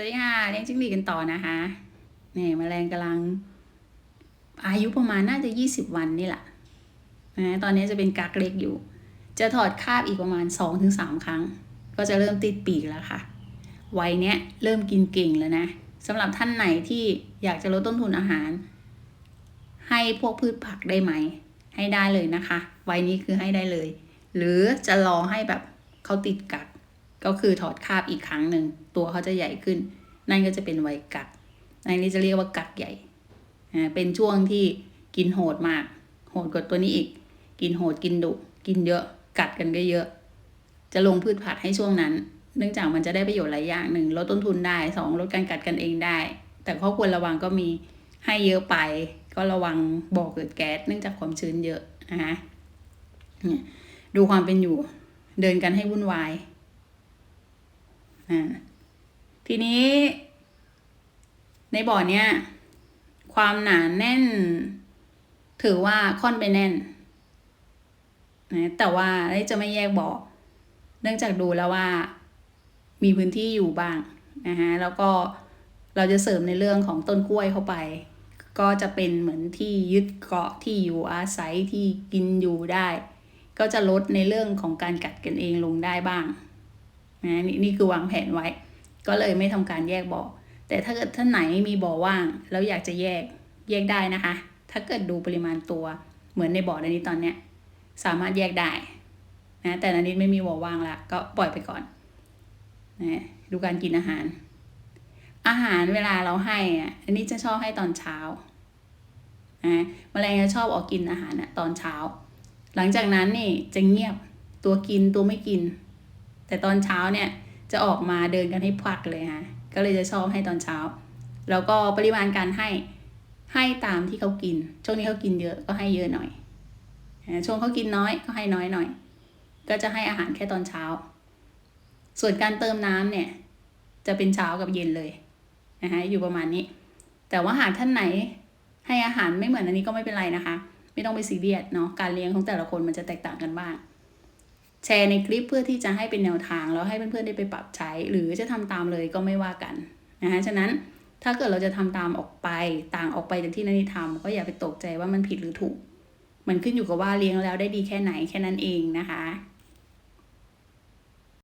วัสดีค่ะเลี้ยงจิ้งหรีดกันต่อนะคะเนี่ยแมลงกำลัง อายุประมาณน่าจะยี่สิบวันนี่แหละนะตอนนี้จะเป็นกักเล็กอยู่ จะถอดคาบอีกประมาณสองถึงสามครั้ง ก็จะเริ่มติดปีกแล้วค่ะวัยเนี้ยเริ่มกินเก่งแล้วนะสำหรับท่านไหนที่อยากจะลดต้นทุนอาหาร ให้พวกพืชผักได้ไหม ให้ได้เลยนะคะวัยนี้คือให้ได้เลย หรือจะรอให้แบบเขาติดกัก ก็คือถอดคาบอีกครั้งหนึ่งตัวเขาจะใหญ่ขึ้น นั่นก็จะเป็นวัยกักอันนี้จะเรียกว่ากักใหญ่เป็นช่วงที่กินโหดมาก โหดกว่าตัวนี้อีก กินโหดกินดุกินเยอะกัดกันก็เยอะ จะลงพืชผักให้ช่วงนั้น เนื่องจากมันจะได้ประโยชน์หลายอย่างหนึ่งลดต้นทุนได้สองลดการกัดกันเองได้ แต่ข้อควรระวังก็มีให้เยอะไป ก็ระวังบ่อเกิดแก๊สเนื่องจากความชื้นเยอะนะคะดูความเป็นอยู่เดินกันให้วุ่นวาย อ่าทีนี้ ในบ่อเนี้ยความหนาแน่น ถือว่าค่อนไปแน่นนะแต่ว่าจะไม่แยกบ่อเนื่องจากดูแล้วว่ามีพื้นที่อยู่บ้างนะคะแล้วก็เราจะเสริมในเรื่องของต้นกล้วยเข้าไป ก็จะเป็นเหมือนที่ยึดเกาะที่อยู่อาศัยที่กินอยู่ได้ ก็จะลดในเรื่องของการกัดกันเองลงได้บ้าง นะนี่นี่คือวางแผนไว้ ก็เลยไม่ทำการแยกบ่อ แต่ถ้าเกิดท่านไหนมีบ่อว่าง แล้วอยากจะแยกแยกได้นะคะ ถ้าเกิดดูปริมาณตัวเหมือนในบ่อในนี้ตอนเนี้ยสามารถแยกได้นะแต่อันนี้ไม่มีบ่อว่างละก็ปล่อยไปก่อนนะดูการกินอาหาร อาหารเวลาเราให้อะอันนี้จะชอบให้ตอนเช้านะแมลงจะชอบออกกินอาหารนะตอนเช้า หลังจากนั้นนี่จะเงียบตัวกินตัวไม่กิน แต่ตอนเช้าเนี่ยจะออกมาเดินกันให้พักเลยฮะก็เลยจะชอบให้ตอนเช้า แล้วก็ปริมาณการให้ให้ตามที่เขากิน ช่วงนี้เขากินเยอะก็ให้เยอะหน่อยช่วงเขากินน้อยก็ให้น้อยหน่อย ก็จะให้อาหารแค่ตอนเช้า ส่วนการเติมน้ำเนี่ย จะเป็นเช้ากับเย็นเลยนะคะอยู่ประมาณนี้ แต่ว่าหากท่านไหนให้อาหารไม่เหมือนอันนี้ก็ไม่เป็นไรนะคะ ไม่ต้องไปซีเรียสเนาะการเลี้ยงของแต่ละคนมันจะแตกต่างกันบ้าง แชร์ในคลิปเพื่อที่จะให้เป็นแนวทางแล้วให้เพื่อนๆได้ไปปรับใช้ หรือจะทำตามเลยก็ไม่ว่ากันนะคะฉะนั้นถ้าเกิดเราจะทำตามออกไปต่างออกไปจากที่นันนิทำก็อย่าไปตกใจว่ามันผิดหรือถูก มันขึ้นอยู่กับว่าเลี้ยงแล้วได้ดีแค่ไหนแค่นั้นเองนะคะ